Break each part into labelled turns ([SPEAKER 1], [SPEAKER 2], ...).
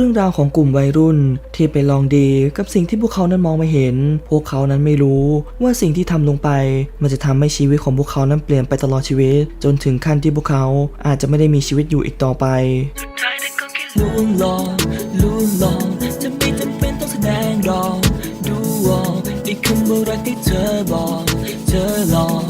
[SPEAKER 1] รื่องราวของกลุ่มวัยรุ่นที่ไปลองดีกับสิ่งที่พวกเขานั้นมองไม่เห็น พวกเขานั้นไม่รู้ว่าสิ่งที่ทำลงไป มันจะทำให้ชีวิตของพวกเขานั้นเปลี่ยนไปตลอดชีวิต จนถึงขั้นที่พวกเขาอาจจะไม่ได้มีชีวิตอยู่อีกต่อไป
[SPEAKER 2] ลุงลองลุงลองจะไม่จำเป็นต้องแสดงหรอกดูออกในคำว่ารักที่เธอบอก เธอหลอก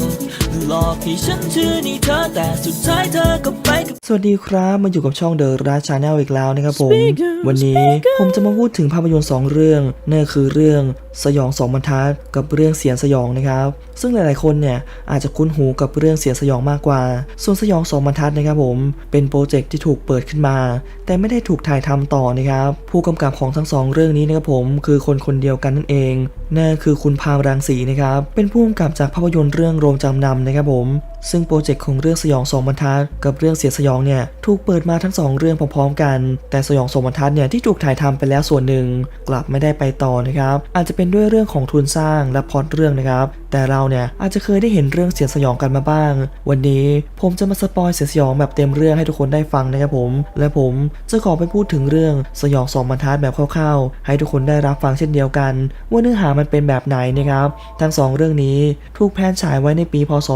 [SPEAKER 2] หลอกให้ฉันเชื่อในเธอแต่สุดท้ายเธอก็ไปกับ
[SPEAKER 1] สวัสดีครับมาอยู่กับช่องเดอะราชาแนลอีกแล้วนะครับผม
[SPEAKER 2] Speaker
[SPEAKER 1] วันนี้ผมจะมาพูดถึงภาพยนตร์สองเรื่องนั่นก็คือเรื่องสยองสองบรรทัดกับเรื่องเสียงสยองนะครับ ซึ่งหลายๆคนเนี่ยอาจจะคุ้นหูกับเรื่องเสียงสยองมากกว่า ส่วนสยองสองบรรทัดนะครับผม เป็นโปรเจกต์ที่ถูกเปิดขึ้นมา แต่ไม่ได้ถูกถ่ายทำต่อนะครับ ผู้กำกับของทั้งสองเรื่องนี้นะครับผมคือคนคนเดียวกันนั่นเองนั่นคือคุณพามรังสีนะครับเป็นผู้กำกับจากภาพยนตร์เรื่องโรงจำนำนะครับผมซึ่งโปรเจกต์ของเรื่องสยองสองบรรทัดกับเรื่องเสียงสยองเนี่ยถูกเปิดมาทั้งสองเรื่องพร้อมๆกัน แต่สยองสองบรรทัดเนี่ยที่ถูกถ่ายทำไปแล้วส่วนหนึ่ง กลับไม่ได้ไปต่อนะครับ อาจจะเป็นด้วยเรื่องของทุนสร้างและพอตเรื่องนะครับ แต่เราเนี่ยอาจจะเคยได้เห็นเรื่องเสียงสยองกันมาบ้าง วันนี้ผมจะมาสปอยเสียงสยองแบบเต็มเรื่องให้ทุกคนได้ฟังนะครับผม และผมจะขอไปพูดถึงเรื่องสยองสองบรรทัดแบบคร่าวๆ ให้ทุกคนได้รับฟังเช่นเดียวกัน ว่าเนื้อหามันเป็นแบบไหนนะครับ ทั้งสองเรื่องนี้ถูกแพนฉายไว้ในปีพศ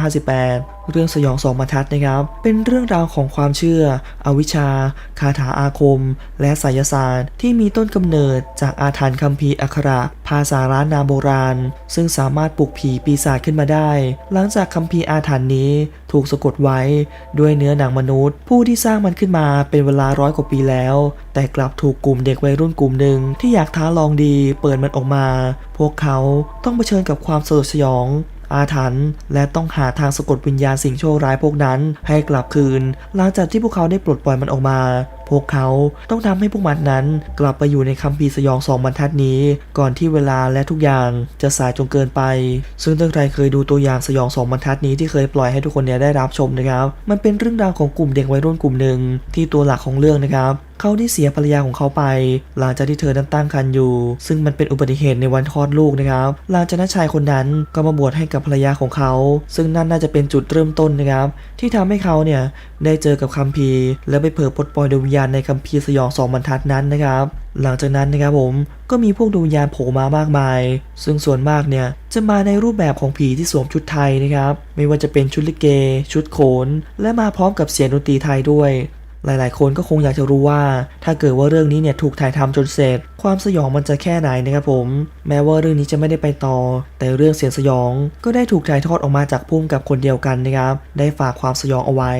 [SPEAKER 1] 2558 เรื่องสยองสองบรรทัดนะครับ เป็นเรื่องราวของความเชื่อ อวิชชา คาถาอาคม และไสยศาสตร์ ที่มีต้นกำเนิดจากอาถรรพ์คัมภีร์อักขระ ภาษาล้านนาโบราณ ซึ่งสามารถปลุกผีปีศาจขึ้นมาได้ หลังจากคัมภีร์อาถรรพ์นี้ถูกสะกดไว้ด้วยเนื้อหนังมนุษย์ ผู้ที่สร้างมันขึ้นมาเป็นเวลาร้อยกว่าปีแล้ว แต่กลับถูกกลุ่มเด็กวัยรุ่นกลุ่มหนึ่งที่อยากท้าลองดี เปิดมันออกมา พวกเขาต้องเผชิญกับความสยดสยอง อาถรรพ์และต้องหาทางสะกดวิญญาณสิ่งชั่วร้ายพวกนั้นให้กลับคืน หลังจากที่พวกเขาได้ปลดปล่อยมันออกมา พวกเขาต้องทำให้พวกมันนั้น กลับไปอยู่ในคัมภีร์สยองสองบรรทัดนี้ ก่อนที่เวลาและทุกอย่างจะสายจนเกินไป ซึ่งถ้าใครเคยดูตัวอย่างสยองสองบรรทัดนี้ที่เคยปล่อยให้ทุกคนเนี่ยได้รับชมนะครับ มันเป็นเรื่องราวของกลุ่มเด็กวัยรุ่นกลุ่มหนึ่งที่ตัวหลักของเรื่องนะครับ เขาได้เสียภรรยาของเขาไป หลังจากที่เธอนั้นตั้งครรภ์อยู่ ซึ่งมันเป็นอุบัติเหตุในวันคลอดลูกนะครับ หลังจากนั้นชายคนนั้นก็มาบวชให้กับภรรยาของเขา ซึ่งนั่นน่าจะเป็นจุดเริ่มต้นนะครับ ที่ทำให้เขาเนี่ยได้เจอกับคัมภีร์ และไปเผลอปลดปล่อยดวงวิญญาณในคัมภีร์สยองสองบรรทัดนั้นนะครับหลังจากนั้นนะครับผมก็มีพวกดวงวิญญาณโผล่มามากมาย ซึ่งส่วนมากเนี่ยจะมาในรูปแบบของผีที่สวมชุดไทยนะครับ ไม่ว่าจะเป็นชุดลิเก ชุดโขน และมาพร้อมกับเสียงดนตรีไทยด้วย หลายๆ คนก็คงอยากจะรู้ว่า ถ้าเกิดว่าเรื่องนี้เนี่ยถูกถ่ายทำจนเสร็จ ความสยองมันจะแค่ไหนนะครับผม แม้ว่าเรื่องนี้จะไม่ได้ไปต่อ แต่เรื่องเสียงสยองก็ได้ถูกถ่ายทอดออกมาจากพุ่มกับคนเดียวกันนะครับ ได้ฝากความสยองเอาไว้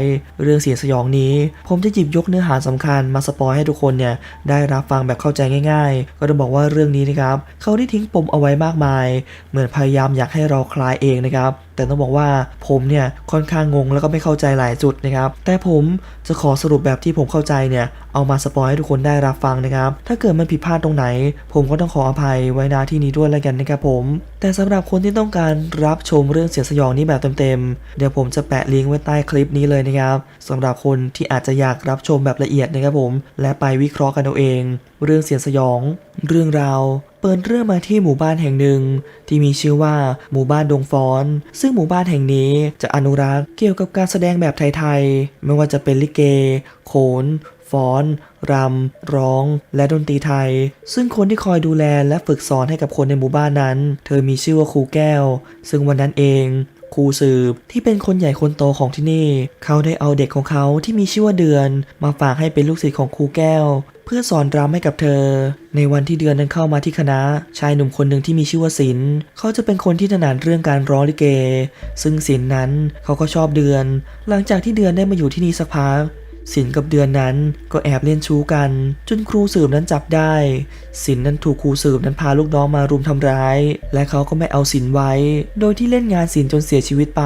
[SPEAKER 1] เรื่องเสียงสยองนี้ ผมจะหยิบยกเนื้อหาสำคัญมาสปอยให้ทุกคนเนี่ยได้รับฟังแบบเข้าใจง่าย ๆ ก็ต้องบอกว่าเรื่องนี้นะครับเขาได้ทิ้งปมเอาไว้มากมาย เหมือนพยายามอยากให้เราคลายเองนะครับแต่ต้องบอกว่าผมเนี่ยค่อนข้างงงแล้วก็ไม่เข้าใจหลายจุดนะครับแต่ผมจะขอสรุปแบบที่ผมเข้าใจเนี่ยเอามาสปอยให้ทุกคนได้รับฟังนะครับ ถ้าเกิดมันผิดพลาดตรงไหน ผมก็ต้องขออภัยไว้ณที่นี้ด้วยแล้วกันนะครับผม แต่สำหรับคนที่ต้องการรับชมเรื่องเสียงสยองนี้แบบเต็มๆ เดี๋ยวผมจะแปะลิงก์ไว้ใต้คลิปนี้เลยนะครับสำหรับคนที่อาจจะอยากรับชมแบบละเอียดนะครับผม และไปวิเคราะห์กันเอาเอง เรื่องเสียงสยอง เรื่องราว เปิดเรื่องมาที่หมู่บ้านแห่งหนึ่ง ที่มีชื่อว่าหมู่บ้านดงฟอน ซึ่งหมู่บ้านแห่งนี้จะอนุรักษ์เกี่ยวกับการแสดงแบบไทยๆ ไม่ว่าจะเป็นลิเก โขน ฟ้อน รำ ร้อง และดนตรีไทย ซึ่งคนที่คอยดูแลและฝึกสอนให้กับคนในหมู่บ้านนั้น เธอมีชื่อว่าครูแก้ว ซึ่งวันนั้นเองครูสืบที่เป็นคนใหญ่คนโตของที่นี่ เขาได้เอาเด็กของเขาที่มีชื่อว่าเดือน มาฝากให้เป็นลูกศิษย์ของครูแก้ว พื่อสอนรำให้กับเธอ ในวันที่เดือนนั้นเข้ามาที่คณะ ชายหนุ่มคนหนึ่งที่มีชื่อว่าศิลเขาจะเป็นคนที่ถนัดเรื่องการร้องลิเก ซึ่งศิลนั้นเขาก็ชอบเดือน หลังจากที่เดือนได้มาอยู่ที่นี่สักพัก สินกับเดือนนั้นก็แอบเล่นชู้กัน จนครูสืบนั้นจับได้ สินนั้นถูกครูสืบนั้นพาลูกน้องมารุมทำร้าย และเขาก็ไม่เอาสินไว้ โดยที่เล่นงานสินจนเสียชีวิตไป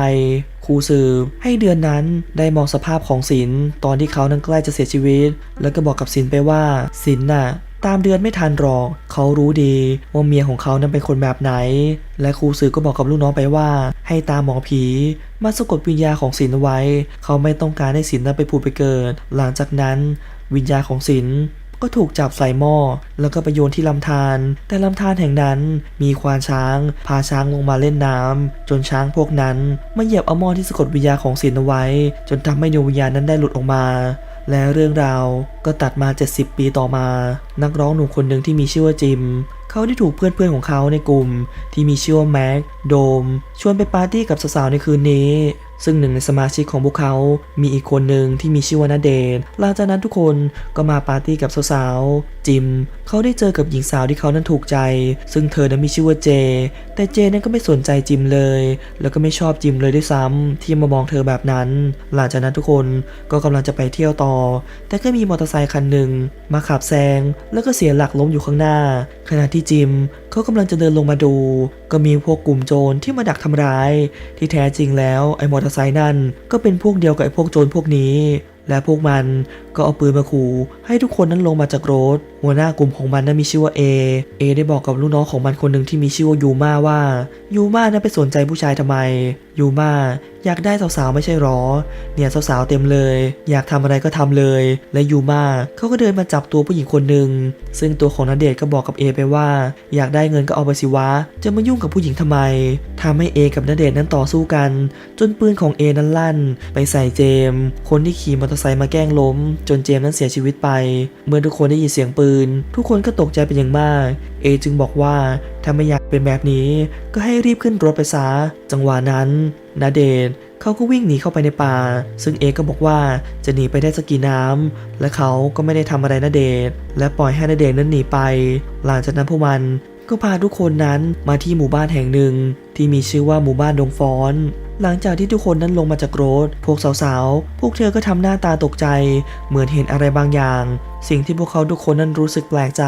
[SPEAKER 1] ครูสืบให้เดือนนั้นได้มองสภาพของสินตอนที่เขานั้นใกล้จะเสียชีวิต แล้วก็บอกกับสินไปว่าสินน่ะ ตามเดือนไม่ทันหรอก เขารู้ดีว่าเมียของเขานั้นเป็นคนแบบไหน และครูสือก็บอกกับลูกน้องไปว่า ให้ตามหมอผีมาสะกดวิญญาของศิลไว้ เขาไม่ต้องการให้ศิลนั้นไปผุดไปเกิด หลังจากนั้นวิญญาของศิลก็ถูกจับใส่หม้อแล้วก็ไปโยนที่ลำธารแต่ลำธารแห่งนั้นมีควานช้าง พาช้างลงมาเล่นน้ำจนช้างพวกนั้นมาเหยียบเอาหม้อที่สะกดวิญญาของศิลไว้ จนทำให้ดวงวิญญาณนั้นได้หลุดออกมา และเรื่องราวก็ตัดมา 70 ปีต่อมา นักร้องหนุ่มคนหนึ่งที่มีชื่อว่าจิม เขาได้ถูกเพื่อนๆของเขาในกลุ่ม ที่มีชื่อว่าแม็ก โดม ชวนไปปาร์ตี้กับสาวๆในคืนนี้ ซึ่งหนึ่งในสมาชิกของพวกเขา มีอีกคนหนึ่งที่มีชื่อว่านาเดนหลังจากนั้นทุกคนก็มาปาร์ตี้กับสาวๆ จิม เขาได้เจอกับหญิงสาวที่เขานั้นถูกใจ ซึ่งเธอนั้นมีชื่อว่าเจ แต่เจนั้นก็ไม่สนใจจิมเลย แล้วก็ไม่ชอบจิมเลยด้วยซ้ำที่มามองเธอแบบนั้น หลังจากนั้นทุกคนก็กำลังจะไปเที่ยวต่อ แต่ก็มีมอเตอร์ไซค์คันหนึ่งมาขับแซง แล้วก็เสียหลักล้มอยู่ข้างหน้า ขณะที่จิมเขากำลังจะเดินลงมาดู ก็มีพวกกลุ่มโจรที่มาดักทำร้าย ที่แท้จริงแล้วไอ้มอเตอร์ไซค์นั่นก็เป็นพวกเดียวกับไอ้พวกโจรพวกนี้ และพวกมัน ก็เอาปืนมาขู่ให้ทุกคนนั้นลงมาจากรถ หัวหน้ากลุ่มของมันนั้นมีชื่อว่าเอเอได้บอกกับลูกน้องของมันคนหนึ่งที่มีชื่อว่ายูมาว่ายูมานั้นไปสนใจผู้ชายทำไมยูมาอยากได้สาวๆไม่ใช่หรอ เนี่ยสาวๆเต็มเลย อยากทำอะไรก็ทำเลย และยูมาเขาก็เดินมาจับตัวผู้หญิงคนหนึ่งซึ่งตัวของนาเดชก็บอกกับเอไปว่า อยากได้เงินก็เอาไปสิวะ จะมายุ่งกับผู้หญิงทำไมทำให้เอกับนาเดชนั้นต่อสู้กัน จนปืนของเอนั้นลั่น ไปใส่เจม คนที่ขี่มอเตอร์ไซค์มาแกล้งล้มจนเจมส์นั้นเสียชีวิตไป เมื่อทุกคนได้ยินเสียงปืน ทุกคนก็ตกใจเป็นอย่างมาก เอจึงบอกว่าถ้าไม่อยากเป็นแบบนี้ ก็ให้รีบขึ้นรถไปซะจังหวะนั้นนาเดชน์เขาก็วิ่งหนีเข้าไปในป่า ซึ่งเอก็บอกว่าจะหนีไปได้สักกี่น้ำและเขาก็ไม่ได้ทำอะไรนาเดชน์และปล่อยให้นาเดชน์นั้นหนีไป หลังจากนั้นพวกมันก็พาทุกคนนั้นมาที่หมู่บ้านแห่งหนึ่ง ที่มีชื่อว่าหมู่บ้านดงฟ้อน หลังจากที่ทุกคนนั้นลงมาจากรถ พวกสาวๆ พวกเธอก็ทำหน้าตาตกใจ เหมือนเห็นอะไรบางอย่าง สิ่งที่พวกเขาทุกคนนั้นรู้สึกแปลกใจ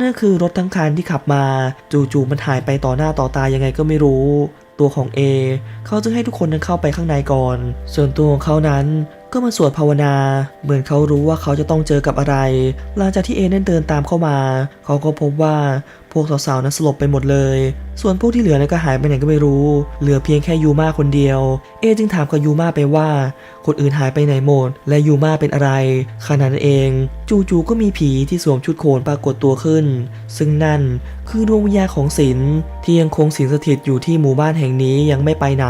[SPEAKER 1] นั่นคือรถทั้งคันที่ขับมา จู่ๆมันหายไปต่อหน้าต่อตายังไงก็ไม่รู้ ตัวของ A เขาจึงให้ทุกคนนั้นเข้าไปข้างในก่อน ส่วนตัวของเขานั้นก็มาสวดภาวนา เหมือนเขารู้ว่าเขาจะต้องเจอกับอะไร หลังจากที่เอนั้นเดินตามเข้ามา เขาก็พบว่า พวกสาวๆนั้นสลบไปหมดเลย ส่วนพวกที่เหลือนั้นก็หายไปไหนก็ไม่รู้ เหลือเพียงแค่ยูมาคนเดียว เอจึงถามกับยูมาไปว่า คนอื่นหายไปไหนหมด และยูมาเป็นอะไรขณะนั้นเอง จู่ๆก็มีผีที่สวมชุดโขนปรากฏตัวขึ้น ซึ่งนั่นคือดวงวิญญาณของศิลป์ที่ยังคงสิงสถิตอยู่ที่หมู่บ้านแห่งนี้ยังไม่ไปไหน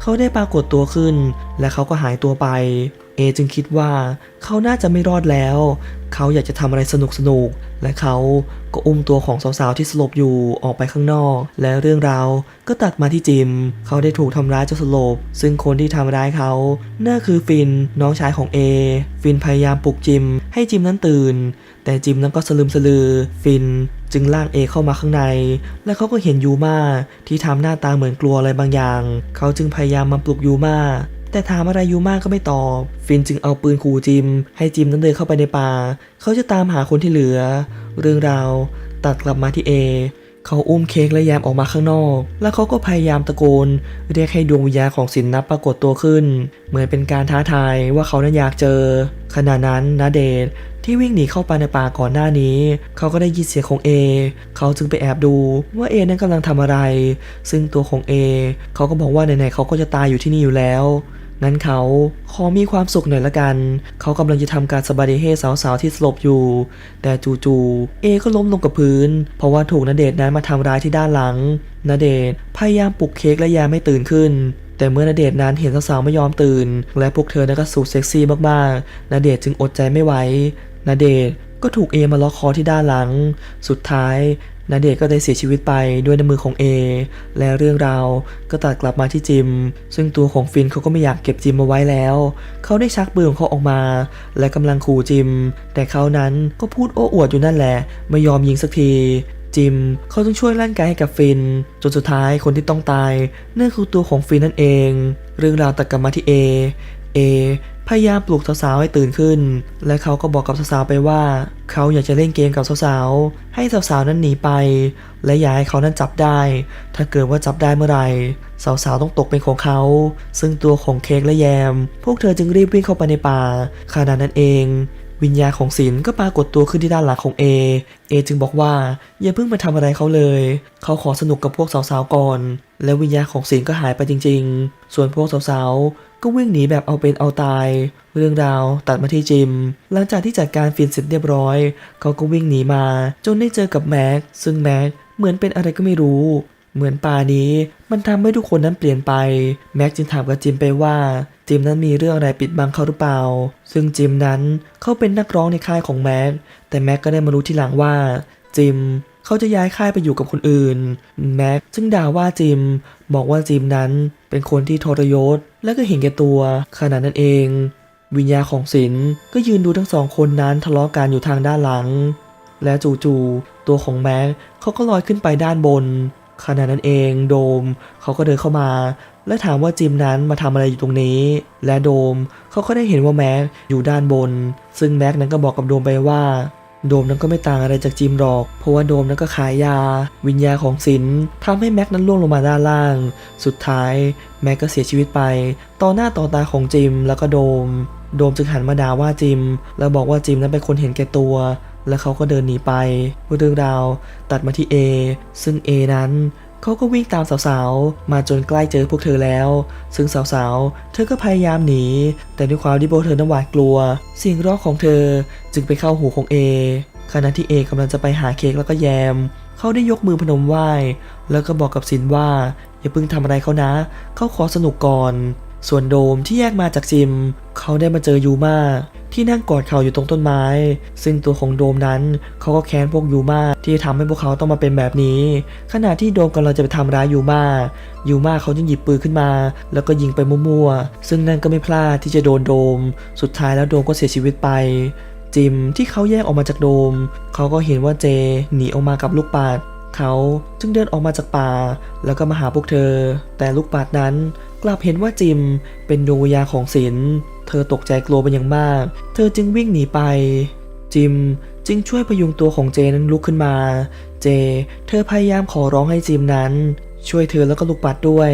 [SPEAKER 1] เขาได้ปรากฏตัวขึ้น และเขาก็หายตัวไป อจึงคิดว่าเขาน่าจะไม่รอดแล้ว เขาอยากจะทำอะไรสนุกๆและเขาก็อุ้มตัวของสาวๆที่สลบอยู่ออกไปข้างนอก และเรื่องราวก็ตัดมาที่จิม เขาได้ถูกทำร้ายจนสลบ ซึ่งคนที่ทำร้ายเขา น่าคือฟินน้องชายของเอ ฟินพยายามปลุกจิม ให้จิมนั้นตื่น แต่จิมนั้นก็สลืมสลือ ฟินจึงลากเอเข้ามาข้างใน และเขาก็เห็นยูมาที่ทำหน้าตาเหมือนกลัวอะไรบางอย่าง เขาจึงพยายามมาปลุกยูมา แต่ถามอะไรยูมากก็ไม่ตอบ ฟินจึงเอาปืนขู่จิม ให้จิมนั้นเดินเข้าไปในป่า เขาจะตามหาคนที่เหลือ เรื่องราวตัดกลับมาที่เอ เขาอุ้มเค้กและแยมออกมาข้างนอก แล้วเขาก็พยายามตะโกน เรียกให้ดวงวิญญาณของสินนับปรากฏตัวขึ้น เหมือนเป็นการท้าทายว่าเขานั้นอยากเจอ ขณะนั้นนาเดชที่วิ่งหนีเข้าไปในป่าก่อนหน้านี้ เขาก็ได้ยินเสียงของเอ เขาจึงไปแอบดูว่าเอนั้นกำลังทำอะไร ซึ่งตัวของเอ เขาก็บอกว่าไหนๆเขาก็จะตายอยู่ที่นี่อยู่แล้ว งั้นเขาขอมีความสุขหน่อยละกัน เขากำลังจะทำการสบาดีเฮสาวๆที่สลบอยู่ แต่จู่ๆเอก็ล้มลงกับพื้น เพราะว่าถูกนเดชนั้นมาทำร้ายที่ด้านหลังนเดชพยายามปลุกเค้กและยาไม่ตื่นขึ้นแต่เมื่อนเดชนั้นเห็นสาวๆไม่ยอมตื่น และพวกเธอนั้นก็สูดเซ็กซี่มากๆนเดชจึงอดใจไม่ไหวนเดชก็ถูกเอมาล็อกคอที่ด้านหลัง สุดท้าย นาเดชก็ได้เสียชีวิตไปด้วยน้ำมือของเอ และเรื่องราวก็ตัดกลับมาที่จิม ซึ่งตัวของฟินเขาก็ไม่อยากเก็บจิมมาไว้แล้ว เขาได้ชักปืนของเขาออกมา และกำลังขู่จิม แต่เขานั้นก็พูดโอ้อวดอยู่นั่นแหละ ไม่ยอมยิงสักทีจิมเขาต้องช่วยร่างกายให้กับฟิน จนสุดท้ายคนที่ต้องตายนั่นคือตัวของฟินนั่นเอง เรื่องราวตัดกลับมาที่เอเอ พยายามปลุกสาวๆให้ตื่นขึ้น และเขาก็บอกกับสาวๆไปว่า เขาอยากจะเล่นเกมกับสาวๆ ให้สาวๆนั้นหนีไป และอย่าให้เขานั้นจับได้ ถ้าเกิดว่าจับได้เมื่อไหร่ สาวๆต้องตกเป็นของเขา ซึ่งตัวของเค้กและแยม พวกเธอจึงรีบวิ่งเข้าไปในป่าขณะนั้นเอง วิญญาณของศิลก็ปรากฏตัวขึ้นที่ด้านหลังของเอ เอจึงบอกว่าอย่าเพิ่งมาทำอะไรเขาเลย เขาขอสนุกกับพวกสาวๆก่อน แล้ววิญญาณของศิลก็หายไปจริง ๆ ส่วนพวกสาวๆก็วิ่งหนีแบบเอาเป็นเอาตาย เรื่องราวตัดมาที่จิม หลังจากที่จัดการฟินเสร็จเรียบร้อย เขาก็วิ่งหนีมา จนได้เจอกับแม็กซึ่งแม็กเหมือนเป็นอะไรก็ไม่รู้ เหมือนป่านี้มันทำให้ทุกคนนั้นเปลี่ยนไป แม็กจึงถามกับจิมไปว่า จิมนั้นมีเรื่องอะไรปิดบังเขาหรือเปล่า ซึ่งจิมนั้นเขาเป็นนักร้องในค่ายของแม็ก แต่แม็กก็ได้มารู้ทีหลังว่า จิมเขาจะย้ายค่ายไปอยู่กับคนอื่น แม็กจึงด่าว่าจิม บอกว่าจิมนั้นเป็นคนที่ทรยศ และก็เห็นแก่ตัวขณะนั้นเอง วิญญาของศิลก็ยืนดูทั้งสองคนนั้นทะเลาะกันอยู่ทางด้านหลัง และจู่ๆตัวของแม็กเขาก็ลอยขึ้นไปด้านบน ขณะนั้นเองโดมเขาก็เดินเข้ามา และถามว่าจิมนั้นมาทำอะไรอยู่ตรงนี้ และโดมเขาก็ได้เห็นว่าแม็กอยู่ด้านบน ซึ่งแม็กนั้นก็บอกกับโดมไปว่า โดมนั้นก็ไม่ต่างอะไรจากจิมหรอก เพราะว่าโดมนั้นก็ขายยา วิญญาของศิลป์ทำให้แม็กนั้นล่วงลงมาด้านล่าง สุดท้ายแม็กก็เสียชีวิตไป ต่อหน้าต่อตาของจิมแล้วก็โดม โดมจึงหันมาด่าว่าจิม แล้วบอกว่าจิมนั้นเป็นคนเห็นแก่ตัว แล้วเขาก็เดินหนีไปเรื่องราวตัดมาที่ A ซึ่ง A นั้นเขาก็วิ่งตามสาวๆ มาจนใกล้เจอพวกเธอแล้ว ซึ่งสาวๆ เธอก็พยายามหนี แต่ด้วยความที่พวกเธอนั้นหวาดกลัว เสียงร้องของเธอจึงไปเข้าหูของ A ขณะที่ A กำลังจะไปหาเค้กแล้วก็แยม เขาได้ยกมือพนมไหว้ แล้วก็บอกกับสินว่า อย่าเพิ่งทำอะไรเขานะ เขาขอสนุกก่อน ส่วนโดมที่แยกมาจากจิม เขาได้มาเจอยูมา ที่นั่งกอดเข่าอยู่ตรงต้นไม้ ซึ่งตัวของโดมนั้นเขาก็แค้นพวกยูมาที่ทำให้พวกเขาต้องมาเป็นแบบนี้ ขณะที่โดมกำลังจะไปทำร้ายยูมายูมาเขาจึงหยิบปืนขึ้นมา แล้วก็ยิงไปมั่วๆ ซึ่งนั่นก็ไม่พลาดที่จะโดนโดม สุดท้ายแล้วโดมก็เสียชีวิตไปจิมที่เขาแยกออกมาจากโดม เขาก็เห็นว่าเจหนีออกมากับลูกปัด เขาจึงเดินออกมาจากป่าแล้วก็มาหาพวกเธอ แต่ลูกปัดนั้นกลับเห็นว่าจิมเป็นดวงวิญญาณของศิลเธอตกใจกลัวเป็นอย่างมาก เธอจึงวิ่งหนีไป จิมจึงช่วยพยุงตัวของเจนั้นลุกขึ้นมา เจ เธอพยายามขอร้องให้จิมนั้น ช่วยเธอแล้วก็ลูกปัดด้วย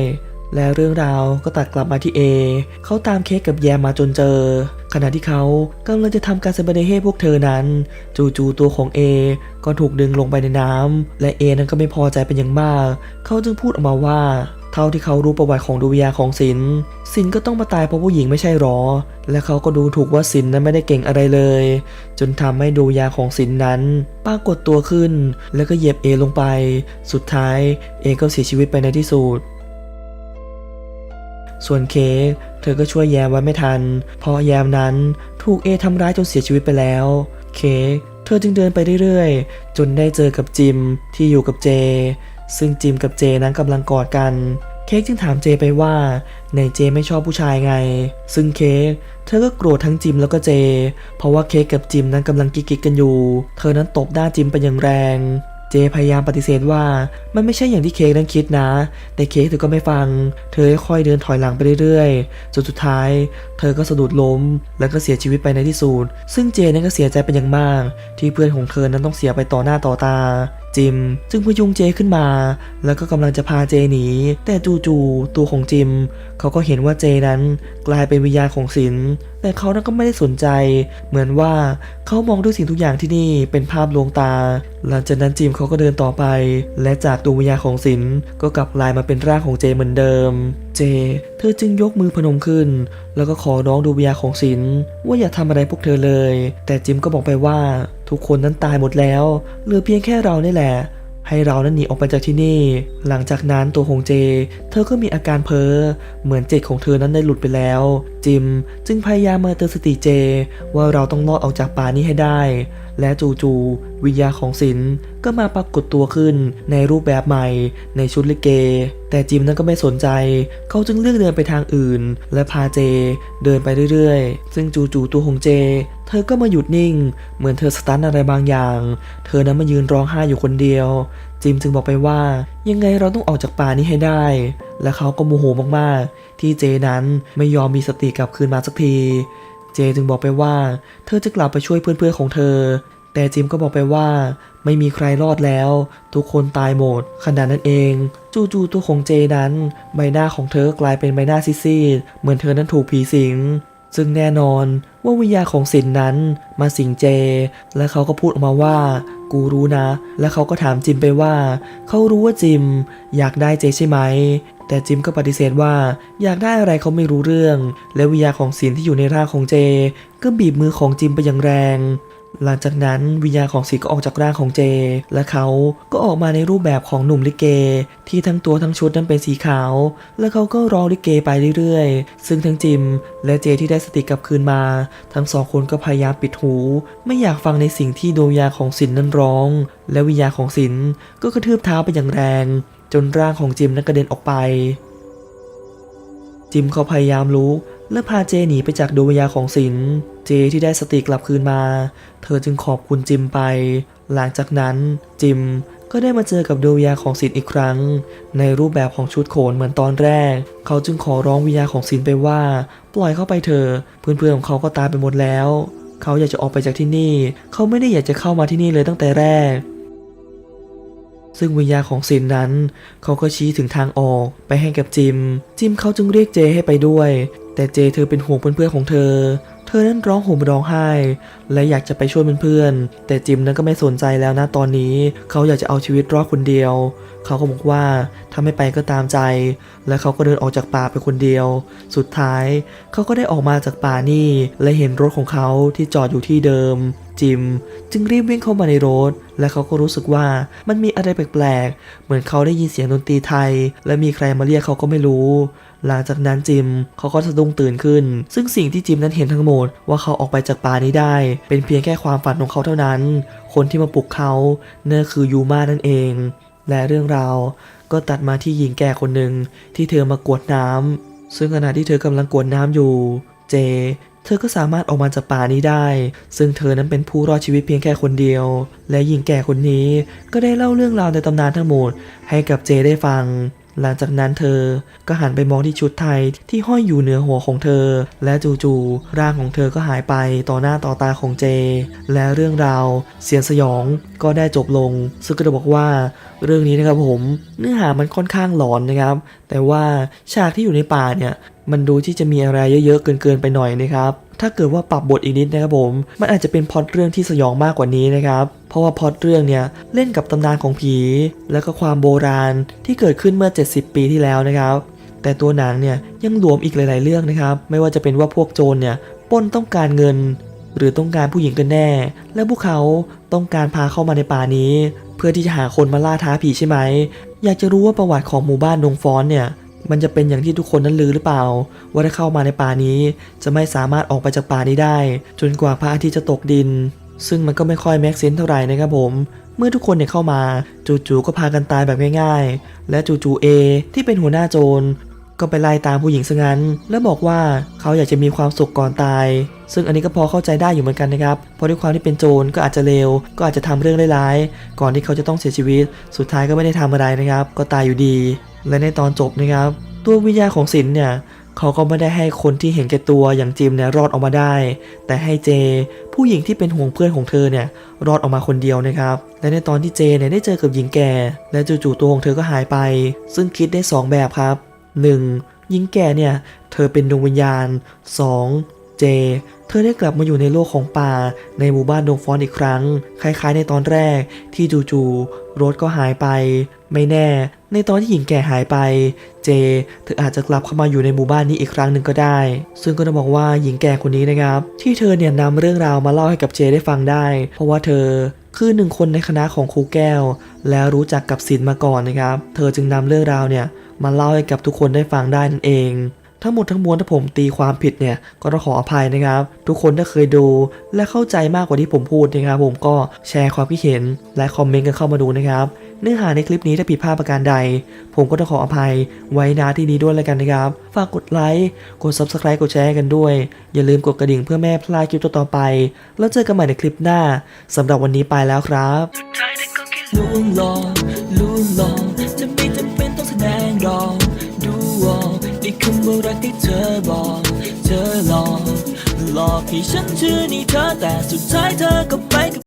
[SPEAKER 1] และเรื่องราวก็ตัดกลับมาที่เอเขาตามเค้กกับแยมมาจนเจอ ขณะที่เขากำลังจะทำการเซบเดให้พวกเธอนั้น จู่ๆตัวของเอก็ถูกดึงลงไปในน้ำและเอนั้นก็ไม่พอใจเป็นอย่างมาก เขาจึงพูดออกมาว่า เท่าที่เขารู้ประวัติของดวงวิญญาของศิลศิลก็ต้องมาตายเพราะผู้หญิงไม่ใช่หรอ และเขาก็ดูถูกว่าศิลนั้นไม่ได้เก่งอะไรเลย จนทำให้ดวงวิญญาของศิลนั้นปรากฏตัวขึ้น แล้วก็เหยียบเอลงไป สุดท้ายเอก็เสียชีวิตไปในที่สุด ส่วนเค้กเธอก็ช่วยแยมไว้ไม่ทัน เพราะแยมนั้นถูกเอทำร้ายจนเสียชีวิตไปแล้ว เค้กเธอจึงเดินไปเรื่อยๆ จนได้เจอกับจิมที่อยู่กับเจ ซึ่งจิมกับเจนั้นกำลังกอดกัน เค้กจึงถามเจไปว่าในเจไม่ชอบผู้ชายไง ซึ่งเค้กเธอก็โกรธทั้งจิมแล้วก็เจ เพราะว่าเค้กกับจิมนั้นกำลังกิ๊กกันอยู่ เธอนั้นตบหน้าจิมไปอย่างแรง เจพยายามปฏิเสธว่ามันไม่ใช่อย่างที่เค้กนั้นคิดนะ แต่เค้กเธอก็ไม่ฟัง เธอค่อยเดินถอยหลังไปเรื่อยๆ จนสุดท้าย เธอก็สะดุดล้ม แล้วก็เสียชีวิตไปในที่สุด ซึ่งเจนั้นก็เสียใจเป็นอย่างมาก ที่เพื่อนของเธอนั้นต้องเสียไปต่อหน้าต่อตา จิม จึงพยุงเจขึ้นมา แล้วก็กำลังจะพาเจหนี แต่จู่ๆตัวของจิม เขาก็เห็นว่าเจนั้นกลายเป็นวิญญาณของศิลป์แต่เขานั้นก็ไม่ได้สนใจ เหมือนว่าเขามองด้วยสิ่งทุกอย่างที่นี่เป็นภาพลวงตา หลังจากนั้นจิมเขาก็เดินต่อไป และจากดวงวิญญาณของศิลป์ก็กลับกลายมาเป็นร่างของเจเหมือนเดิม เจ เธอจึงยกมือพนมขึ้น แล้วก็ขอร้องดวงวิญญาณของศิลป์ว่าอย่าทำอะไรพวกเธอเลย แต่จิมก็บอกไปว่า ทุกคนนั้นตายหมดแล้ว เหลือเพียงแค่เรานี่แหละ ให้เรานั้นหนีออกไปจากที่นี่ หลังจากนั้นตัวหงเจ เธอก็มีอาการเพ้อ เหมือนเจตของเธอนั้นได้หลุดไปแล้ว จิม จึงพยายามมาเตือนสติเจ ว่าเราต้องรอดออกจากป่านี้ให้ได้ และจู่ๆวิญญาของศิลป์ก็มาปรากฏตัวขึ้นในรูปแบบใหม่ในชุดลิเก แต่จิมนั้นก็ไม่สนใจ เขาจึงเลือกเดินไปทางอื่น และพาเจเดินไปเรื่อยๆ ซึ่งจู่ๆตัวของเจ เธอก็มาหยุดนิ่ง เหมือนเธอสตันอะไรบางอย่าง เธอนั้นมายืนร้องไห้อยู่คนเดียว จิมจึงบอกไปว่า ยังไงเราต้องออกจากป่านี้ให้ได้ และเขาก็โมโหมากๆ ที่เจนั้นไม่ยอมมีสติกลับคืนมาสักที เจจึงบอกไปว่า เธอจะกลับไปช่วยเพื่อนๆของเธอ แต่จิมก็บอกไปว่า ไม่มีใครรอดแล้ว ทุกคนตายหมดขณะนั้นเอง จู่ๆตัวของเจนั้น ใบหน้าของเธอกลายเป็นใบหน้าซีดๆเหมือนเธอนั้นถูกผีสิง ซึ่งแน่นอนว่าวิญญาของสินนั้นมาสิงเจ และเขาก็พูดออกมาว่า กูรู้นะ และเขาก็ถามจิมไปว่า เขารู้ว่าจิม อยากได้เจใช่ไหม แต่จิมก็ปฏิเสธว่า อยากได้อะไรเขาไม่รู้เรื่อง และวิญญาของสินที่อยู่ในร่างของเจ ก็บีบมือของจิมไปอย่างแรง หลังจากนั้นวิญญาณของสิทธิ์ก็ออกจากร่างของเจ และเขาก็ออกมาในรูปแบบของหนุ่มลิเก ที่ทั้งตัวทั้งชุดนั้นเป็นสีขาว และเขาก็ร้องลิเกไปเรื่อยๆ ซึ่งทั้งจิม และเจที่ได้สติกลับคืนมา ทั้งสองคนก็พยายามปิดหู ไม่อยากฟังในสิ่งที่ดวงวิญญาณของสินนั้นร้อง และวิญญาณของสินก็กระทืบเท้าไปอย่างแรง จนร่างของจิมนั้นกระเด็นออกไป จิมเขาพยายามลุกและพาเจหนีไปจากดวงวิญญาณของสินเจที่ได้สติกลับคืนมา เธอจึงขอบคุณจิมไป หลังจากนั้นจิมก็ได้มาเจอกับดวงวิญญาณของสินอีกครั้ง ในรูปแบบของชุดโขนเหมือนตอนแรก เขาจึงขอร้องวิญญาณของสินไปว่า ปล่อยเข้าไปเถอะเพื่อนๆของเขาก็ตายไปหมดแล้ว เขาอยากจะออกไปจากที่นี่ เขาไม่ได้อยากจะเข้ามาที่นี่เลยตั้งแต่แรก ซึ่งวิญญาณของซินนั้น เขาก็ชี้ถึงทางออกไปให้กับจิม จิมเขาจึงเรียกเจให้ไปด้วย แต่เจเธอเป็นห่วงเพื่อนๆของเธอ เธอนั้นร้องห่มร้องไห้ และอยากจะไปช่วยเพื่อนๆแต่จิมนั้นก็ไม่สนใจแล้วนะตอนนี้ เขาอยากจะเอาชีวิตรอดคนเดียว เขาก็บอกว่าถ้าไม่ไปก็ตามใจ และเขาก็เดินออกจากป่าไปคนเดียว สุดท้ายเขาก็ได้ออกมาจากป่านี่ และเห็นรถของเขาที่จอดอยู่ที่เดิม จิม จึงรีบวิ่งเข้ามาในรถ และเขาก็รู้สึกว่ามันมีอะไรแปลกๆ เหมือนเขาได้ยินเสียงดนตรีไทย และมีใครมาเรียกเขาก็ไม่รู้ หลังจากนั้นจิมเขาก็สะดุ้งตื่นขึ้น ซึ่งสิ่งที่จิมนั้นเห็นทั้งหมดว่าเขาออกไปจากป่านี้ได้ เป็นเพียงแค่ความฝันของเขาเท่านั้น คนที่มาปลุกเขาเนั่นคือยูมานั่นเอง และเรื่องราวก็ตัดมาที่หญิงแก่คนหนึ่งที่เธอมากวดน้ำซึ่งขณะที่เธอกำลังกวดน้ำอยู่ เจ เธอก็สามารถออกมาจากป่านี้ได้ ซึ่งเธอนั้นเป็นผู้รอดชีวิตเพียงแค่คนเดียว และหญิงแก่คนนี้ก็ได้เล่าเรื่องราวในตำนานทั้งหมดให้กับเจได้ฟัง หลังจากนั้นเธอก็หันไปมองที่ชุดไทยที่ห้อยอยู่เหนือหัวของเธอ และจู่ๆร่างของเธอก็หายไปต่อหน้าต่อตาของเจ และเรื่องราวเสียงสยองก็ได้จบลง ซึ่งก็จะบอกว่าเรื่องนี้นะครับผมเนื้อหามันค่อนข้างหลอนนะครับ แต่ว่าฉากที่อยู่ในป่าเนี่ยมันดูที่จะมีอะไรเยอะๆเกินๆไปหน่อยนะครับ ถ้าเกิดว่าปรับบทอีกนิดนะครับผม มันอาจจะเป็นพอตเรื่องที่สยองมากกว่านี้นะครับ เพราะว่าพอตเรื่องเนี่ยเล่นกับตำนานของผี และก็ความโบราณที่เกิดขึ้นเมื่อ 70 ปีที่แล้วนะครับ แต่ตัวหนังเนี่ยยังรวมอีกหลาย ๆ เรื่องนะครับ ไม่ว่าจะเป็นว่าพวกโจรเนี่ยป้นต้องการเงิน หรือต้องการผู้หญิงกันแน่ และพวกเขาต้องการพาเข้ามาในป่านี้ เพื่อที่จะหาคนมาล่าท้าผีใช่ไหม อยากจะรู้ว่าประวัติของหมู่บ้านดงฟอนเนี่ย มันจะเป็นอย่างที่ทุกคนนั้นลือหรือเปล่า ว่าถ้าเข้ามาในป่านี้ จะไม่สามารถออกไปจากป่านี้ได้ จนกว่าพระอาทิตย์จะตกดิน ซึ่งมันก็ไม่ค่อยแม็กเซนเท่าไหร่นะครับผม เมื่อทุกคนเนี่ยเข้ามา จู่ๆก็พากันตายแบบง่าย ๆ และจู่ๆเอที่เป็นหัวหน้าโจร ก็ไปไล่ตามผู้หญิงซะงั้น แล้วบอกว่าเขาอยากจะมีความสุขก่อนตาย ซึ่งอันนี้ก็พอเข้าใจได้อยู่เหมือนกันนะครับ เพราะด้วยความที่เป็นโจรก็อาจจะเลว ก็อาจจะทำเรื่องร้ายๆ ก่อนที่เขาจะต้องเสียชีวิต สุดท้ายก็ไม่ได้ทำอะไรนะครับ ก็ตายอยู่ดี และในตอนจบนะครับ ตัววิญญาของสินเนี่ยเขาก็ไม่ได้ให้คนที่เห็นแก่ตัวอย่างจิมเนี่ยรอดออกมาได้ แต่ให้เจ ผู้หญิงที่เป็นห่วงเพื่อนของเธอเนี่ยรอดออกมาคนเดียวนะครับ และในตอนที่เจเนี่ยได้เจอกับหญิงแก่ และจู่ๆตัวของเธอก็หายไป ซึ่งคิดได้สองแบบครับ 1. หญิงแก่เนี่ย เธอเป็นดวงวิญญาณ 2. เจ เธอได้กลับมาอยู่ในโลกของป่า ในหมู่บ้านดงฟอนอีกครั้ง คล้ายๆในตอนแรกที่จู่ๆรถก็หายไป ไม่แน่ ในตอนที่หญิงแก่หายไป เจ เธออาจจะกลับเข้ามาอยู่ในหมู่บ้านนี้อีกครั้งหนึ่งก็ได้ ซึ่งก็ต้องบอกว่าหญิงแก่คนนี้นะครับ ที่เธอเนี่ยนำเรื่องราวมาเล่าให้กับเจได้ฟังได้ เพราะว่าเธอคือหนึ่งคนในคณะของครูแก้ว แล้วรู้จักกับศิลป์มาก่อนนะครับ เธอจึงนำเรื่องราวเนี่ย มาเล่าให้กับทุกคนได้ฟังได้นั่นเอง ทั้งหมดทั้งมวลถ้าผมตีความผิดเนี่ยก็ต้องขออภัยนะครับ ทุกคนถ้าเคยดู และเข้าใจมากกว่าที่ผมพูดนะครับผมก็แชร์ความคิดเห็นและคอมเมนต์กันเข้ามาดูนะครับเนื้อหาในคลิปนี้ถ้าผิดพลาดประการใด ผมก็ต้องขออภัยไว้นาที่นี้ด้วยแล้วกันนะครับ ฝากกดไลค์กด subscribe กดแชร์กันด้วย อย่าลืมกดกระดิ่งเพื่อไม่พลาดคลิปต่อๆไป แล้วเจอกันใหม่ในคลิปหน้าสำหรับวันนี้ไปแล้วครับ
[SPEAKER 2] คำว่ารักที่เธอบอก เธอหลอกหลอกให้ฉันเชื่อในเธอแต่สุดท้ายเธอก็ไปกับ